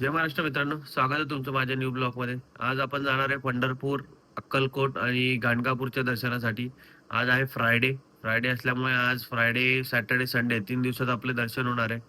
जय महाराष्ट्र मित्रांनो स्वागत आहे तुमचं माझ्या न्यू ब्लॉकमध्ये आज आपण जाणार आहे पंढरपूर अक्कलकोट आणि गाणगापूरच्या दर्शनासाठी. आज आहे फ्रायडे फ्रायडे असल्यामुळे आज फ्रायडे सॅटर्डे संडे तीन दिवसात आपले दर्शन होणार आहे.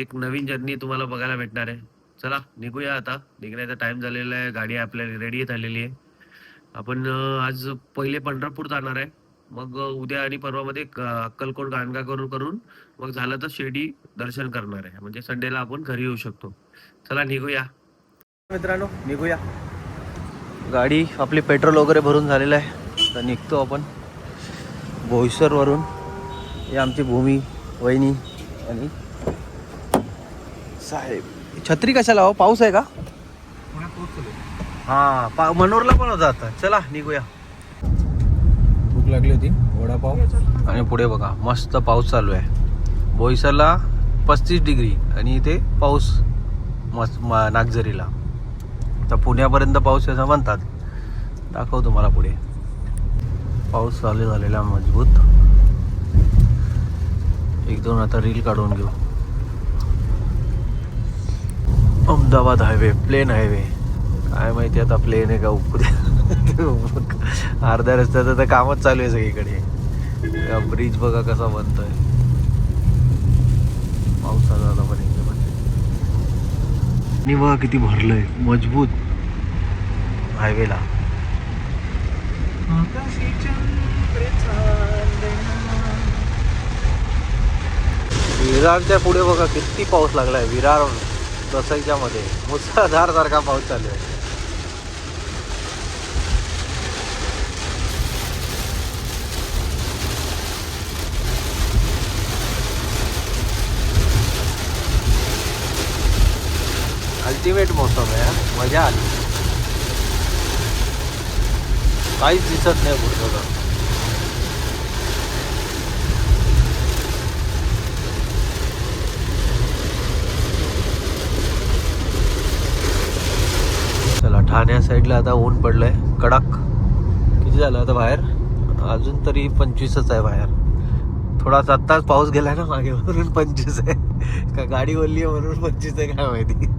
एक नवीन जर्नी तुम्हाला बघायला भेटणार आहे. चला निघूया आता. निघण्याचा टाइम झालेला आहे. गाडी आपल्याला रेडी झालेली आहे. आपण आज पहिले पंढरपूर जाणार आहे. मग उद्या आणि परवामध्ये अक्कलकोट गाणगा करून करून मग झालं तर शिर्डी दर्शन करणार आहे. म्हणजे संडेला आपण घरी येऊ शकतो. चला निघूया. मित्रांनो निघूया. गाडी आपली पेट्रोल वगैरे भरून झालेलं आहे. तर निघतो आपण बोईसरवरून ही आमची भूमी वहिनी आणि साहेब. छत्री कशाला हो? पाऊस आहे का? हा पा मनोरला पण होता आता. चला निघूया. लागली होती वडापाव. आणि पुढे बघा मस्त पाऊस चालू आहे. बोईसरला पस्तीस डिग्री आणि इथे पाऊस मस्त नागझरीला. तर पुण्यापर्यंत पाऊस असं म्हणतात. दाखव तुम्हाला पुढे. पाऊस चालू झालेला मजबूत. एक दोन आता रील काढून घेऊ. Ahmedabad highway plane highway. काय माहिती आता प्लेन आहे का उद्या अर्ध्या रस्त्याचं तर कामच चालू आहे सगळीकडे. ब्रिज बघा कसा बनतोय. पाऊस झाला पण एकदम आणि बघा किती भरलंय. मजबूत. हायवेला. विरारच्या पुढे बघा किती पाऊस लागलाय. विरार दसईच्या मध्ये मुसळधार सारखा पाऊस चालू आहे. अल्टिमेट मौसम आहे मजा आली. काहीच दिसत नाही पुढचं तर. चला ठाण्या साईडला आता ऊन पडलंय. कडक. किती झालं आता बाहेर? अजून तरी पंचवीसच आहे बाहेर. थोडासा आत्ताच पाऊस गेलाय ना मागे म्हणून पंचवीस आहे. का गाडी बोलली आहे म्हणून पंचवीस आहे काय माहिती.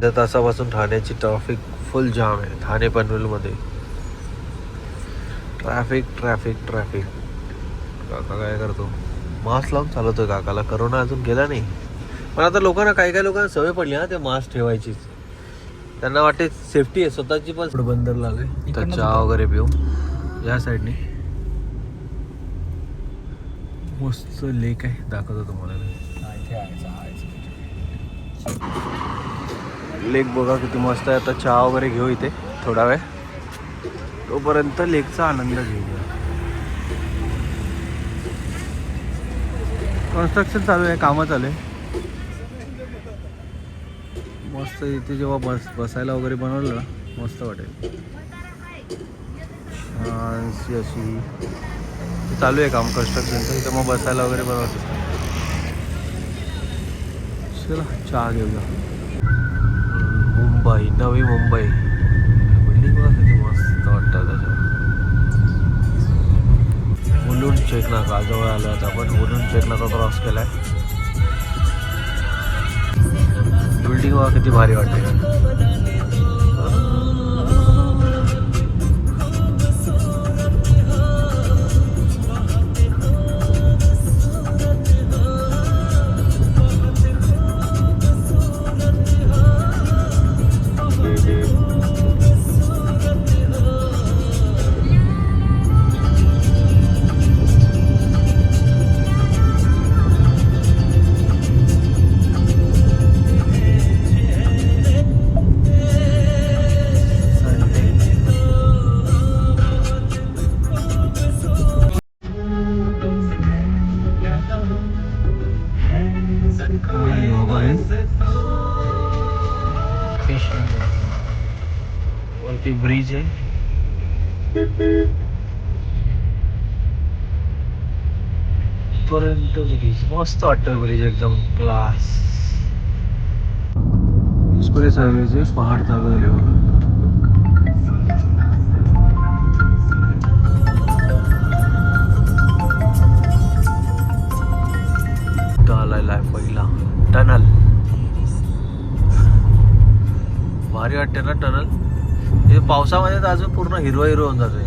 त्या तासापासून ठाण्याची ट्रॅफिक फुल जाम आहे. ठाणे पनवेलमध्ये. ट्रॅफिक ट्रॅफिक ट्रॅफिक काका काय करतो? मास्क लावून चालवतोय काकाला. करोना अजून गेला नाही. पण आता लोकांना काही काही लोकांना सवय पडली ना ते मास्क ठेवायचीच. त्यांना वाटते सेफ्टी आहे. स्वतःची पण पुढे बंदरला आलोय तर चहा वगैरे पिऊ या साईडने मस्त लेक आहे. दाखवतो तुम्हाला. लेक बघा किती मस्त आहे. आता चहा वगैरे घेऊ इथे थोडा वेळ. तोपर्यंत लेकचा आनंद घेऊया. कन्स्ट्रक्शन चालू आहे कामं चालू आहे. मस्त इथे जेव्हा बस बसायला वगैरे बनवलं ना मस्त वाटेल. छानशी अशी चालू आहे काम कन्स्ट्रक्शनचं इथं मग बसायला वगैरे बनवतो. चला चहा घेऊया. मुंबई नवी मुंबई. बिल्डिंग बघा किती मस्त वाटतं त्याच्यावर मुलुंड चेक नाका जवळ आलो आता आपण मुलुंड चेक नाका क्रॉस केलाय. बिल्डिंग बघा किती भारी वाटते पर्यंत ब्रिज मस्त वाटतं ब्रिज एकदम क्लास एक्सप्रेस हायवेचे पहाड चालू झाले पहिला. टनल. भारी वाटते ना टनल? हे पावसामध्ये तर अजून पूर्ण हिरवा हिरो होऊन जातोय.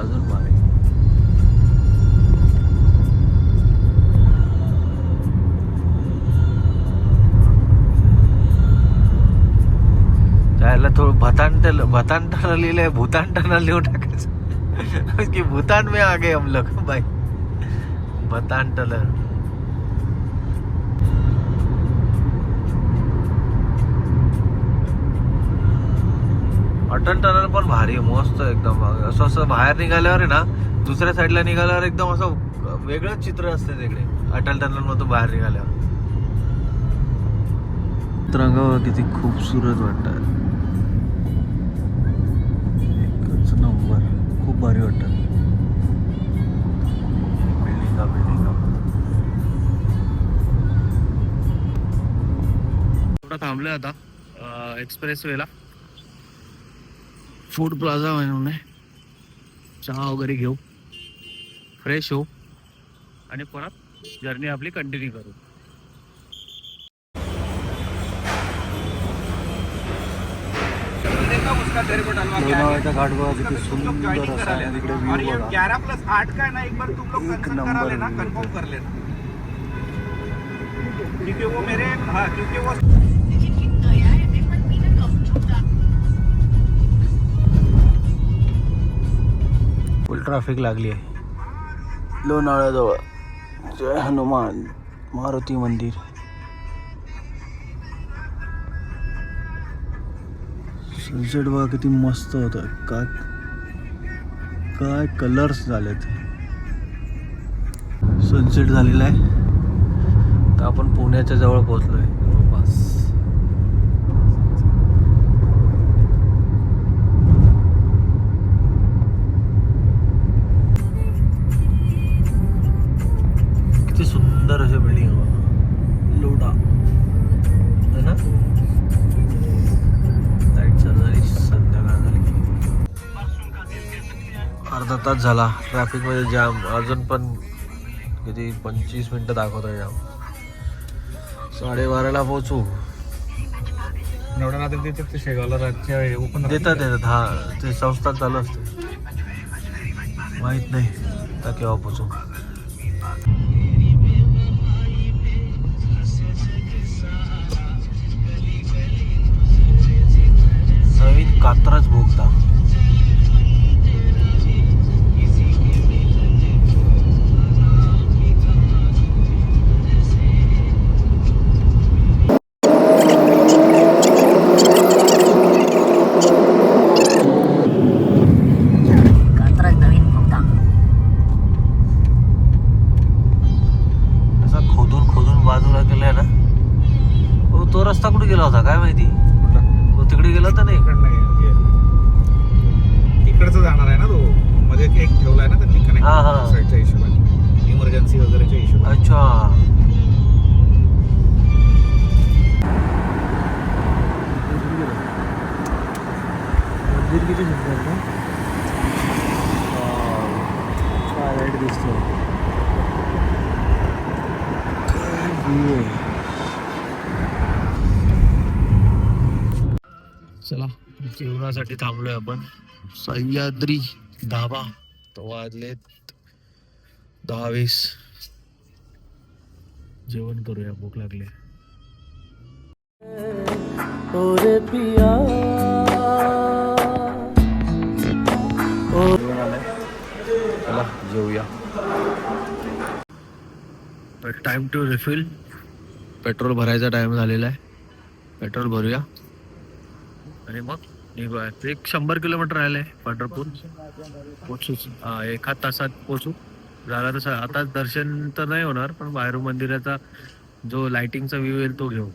अजून भारी त्याला थोडं भतांटल टल लिहिलंय भूतान लिहून टाकायचं. की भूतान में आगे हम लोग भाई भतांटलं टनल अटल टनल पण भारी आहे मस्त एकदम. असं असं बाहेर निघाल्यावर आहे ना दुसऱ्या साईडला निघाल्यावर एकदम असं वेगळंच चित्र असते तिकडे. अटल टनल मधून बाहेर निघाल्यावर. रंगावर किती खूपसुरत वाटतात एकच नंबर. खूप भारी वाटतात बिल्डिंगा बिल्डिंगा थोडं थांबलोय आता एक्सप्रेस वेला फूड प्लाझा म्हणून आहे चहा वगैरे घेऊ. फ्रेश होऊ. आणि परत जर्नी आपली कंटिन्यू करू. लोणावळ्याचा घाट बघा किती सुंदर असा तिकडे व्ह्यू बघा. प्लस आठ का है ना एक बार तुम लोग एक नंबर करा लेना कंफर्म है। कर लेना क्योंकि वो मेरे हाँ क्योंकि वो फुल ट्रॅफिक लागली आहे. लोणावळ्याजवळ. जय हनुमान मारुती मंदिर. सनसेट बघा किती मस्त होत. काय काय कलर्स झालेत. सनसेट झालेला आहे. तर आपण पुण्याच्या जवळ पोहोचलोय. जवळपास अर्धा तास झाला. ट्रॅफिकमध्ये जाम. अजून पण किती? पंचवीस मिनिटं दाखवत आहे जाम. साडेबाराला पोहोचू. एवढ्या रात्री देतात ते शेगावला ओपन देतात देतात. हा ते संस्था चालू असते. माहीत नाही. आता केव्हा पोचू नवीन कात्रज भोगता. तो रस्ता कुठे गेला होता? काय माहिती? तो तिकडे गेला तर नाही? इकडचं जाणार आहे ना तो. मध्ये एक ठेवलाय ना त्यांनी कनेक्ट हा, हा. साईडच्या हिशोबाने. इमर्जन्सी वगैरेच्या हिशोबाने. अच्छा. मंदिर किती सुंदर ना? काय लाइट दिसतो काय view आहे. चला जेवणासाठी थांबलोय आपण. सह्याद्री धाबा. तो वाजलेत दहा वीस जेवण करूया भूक लागली. चला जेवूया. टाइम टू रिफिल पेट्रोल भरायचा टाइम झालेला आहे. पेट्रोल भरूया. आणि मग निघूया एक शंभर किलोमीटर राहिलंय पंढरपूर. पोचू एका तासात पोचू झाला तसं. आता दर्शन तर नाही होणार पण बाहेरून मंदिराचा जो लाइटिंगचा व्ह्यू येईल तो घेऊ.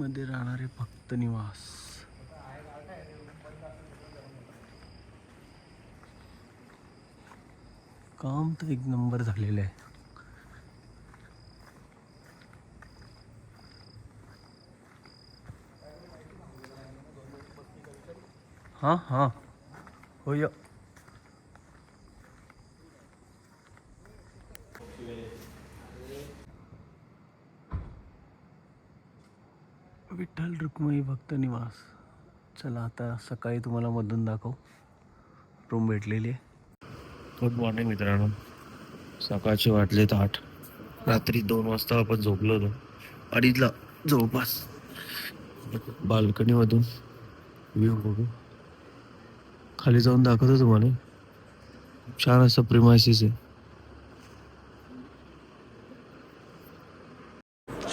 मध्ये राहणारे भक्त निवास. काम तर एक नंबर झालेलं आहे. हां हां. होय. विठ्ठल रुक्मयी भक्त निवास. चला आता सकाळी तुम्हाला मधून दाखव. रूम भेटलेली आहे. गुड मॉर्निंग मित्रांनो. सकाळचे वाटलेत आठ. रात्री दोन वाजता आपण झोपलो होतो. अडीचला जवळपास. बाल्कनीमधून व्ह्यू बघू. खाली जाऊन दाखवतो तुम्हाला. छान असं प्रिमायसिस आहे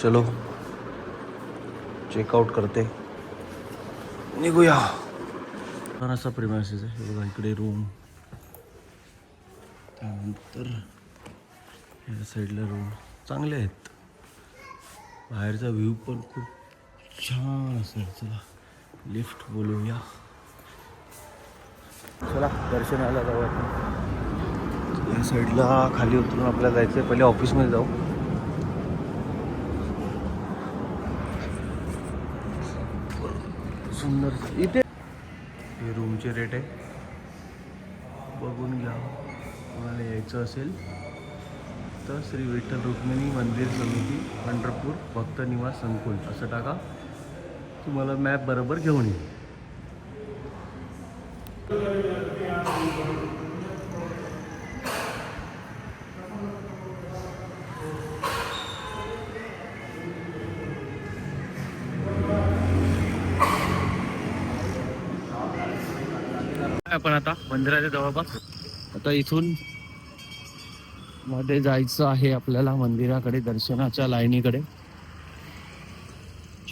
चलो. चेकआउट करते. निघूया. छान असा प्रिमायसिस आहे बघा इकडे रूम त्यानंतर या साईडला रूम चांगले आहेत. बाहेरचा व्ह्यू पण खूप छान असेल. चला लिफ्ट बोलूया. चला दर्शनाला जाऊ आपण. या साईडला खाली उतरून आपल्याला जायचं आहे पहिले ऑफिसमध्ये जाऊ. सुंदर. इथे हे रूमचे रेट आहे. बघून घ्या. तुम्हाला यायचं असेल तर श्री विठ्ठल रुक्मिणी मंदिर समिती पंढरपूर भक्त निवास संकुल. असं टाका. तुम्हाला मॅप बरोबर घेऊन येईल. आपण आता मंदिराच्या जवळपास? आता इथून मध्ये जायचं आहे आपल्याला मंदिराकडे दर्शनाच्या लाईनीकडे.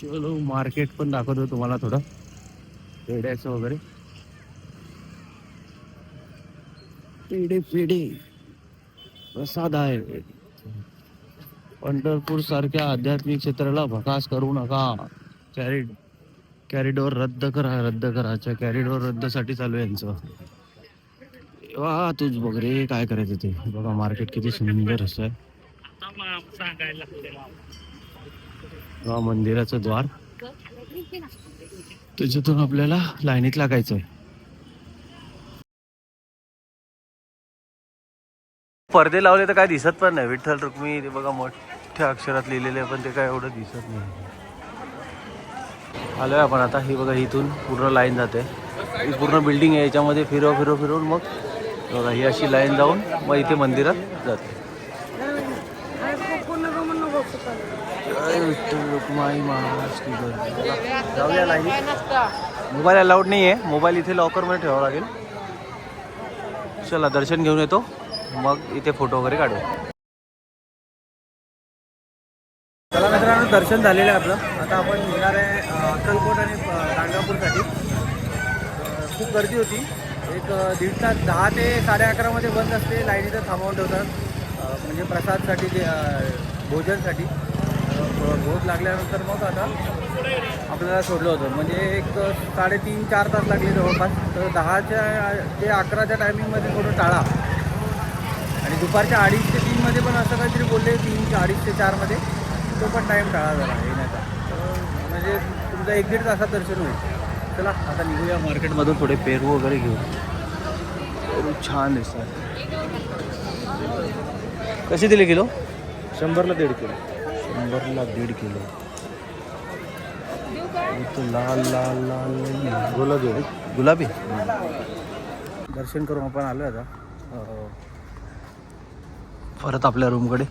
चलो मार्केट पण दाखवतो तुम्हाला थोडं. खेड्याचं वगैरे. पिढी पिढी प्रसाद आहे. पंढरपूर सारख्या आध्यात्मिक क्षेत्राला भकास करू नका. कॅरी कॅरिडोर रद्द करा रद्द करा. अच्छा कॅरिडोर रद्दसाठी चालू आहे यांचं. वा तूच बघ रे काय करायचं ते. बघा मार्केट किती सुंदर असं आहे. मंदिराचं द्वार. त्याच्यातून आपल्याला लाईनीत लागायचं पडदे लावले तर काय दिसत पण नाही. विठ्ठल रुक्मी ते बघा मोठ्या अक्षरात लिहिलेले आहे पण ते काय एवढं दिसत नाही. आलोय आपण आता. ही बघा इथून पूर्ण लाईन जाते. ही पूर्ण बिल्डिंग आहे. याच्यामध्ये फिरव फिरव फिरवून मग बघा ही अशी लाईन जाऊन मग इथे मंदिरात जाते. विठ्ठल रुक्माई महाराज जाऊया लाईनीत मोबाईल अलाउड नाही आहे मोबाईल इथे लॉकरमध्ये ठेवावा लागेल. चला दर्शन घेऊन येतो. मग इथे फोटो वगैरे काढू. चला मित्रांनो दर्शन झालेलं आहे आपलं. आता आपण निघणार आहे अक्कलकोट आणि गाणगापूरसाठी. खूप गर्दी होती. एक दीड तास दहा ते साडे अकरामध्ये बंद असते लाईनीचं थांबवून ठेवतात. म्हणजे प्रसादसाठी ते भोजनसाठी. भोज भोग लागल्यानंतर मग आता आपल्याला सोडलं होतं. म्हणजे एक साडेतीन चार तास लागले जवळपास. तर दहाच्या ते अकराच्या टायमिंगमध्ये थोडं टाळा. दुपारच्या अडीच ते तीनमध्ये पण असं काहीतरी बोलले तीन अडीच ते चारमध्ये. तो पण टाईम टाळा झाला येण्याचा म्हणजे तुमचं एक दीड तासात दर्शन होईल. चला आता निघूया मार्केटमधून थोडे पेरू वगैरे घेऊ पेरू छान दिसतात. कसे दिले किलो? शंभरला दीड किलो. शंभरला दीड किलो. लाल लाल लाल गुलाबी गुलाबी? दर्शन करून आपण आलो आता. परत आपल्या रूमकडे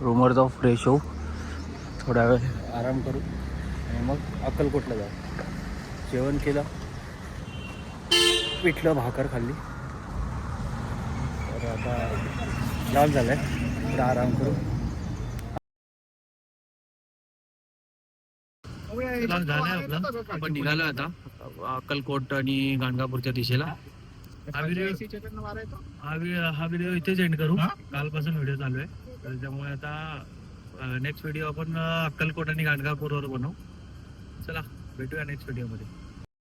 रूमवर जाऊ फ्रेश होऊ. थोडा वेळ. आराम करू. आणि मग अक्कलकोटला जाऊ. जेवण केलं. पिठलं भाकर खाल्ली. तर आता लाल झालं आहे थोडा आराम करू. झालंय आपलं. आपण निघालो आता अक्कलकोट आणि गाणगापूरच्या दिशेला. हा व्हिडिओ हा व्हि- हा व्हिडिओ इथेच एंड करू. कालपासून व्हिडिओ चालू आहे. तर त्यामुळे आता नेक्स्ट व्हिडिओ आपण अक्कलकोट आणि गाणगापूरवर बनवू. चला भेटूया नेक्स्ट व्हिडिओमध्ये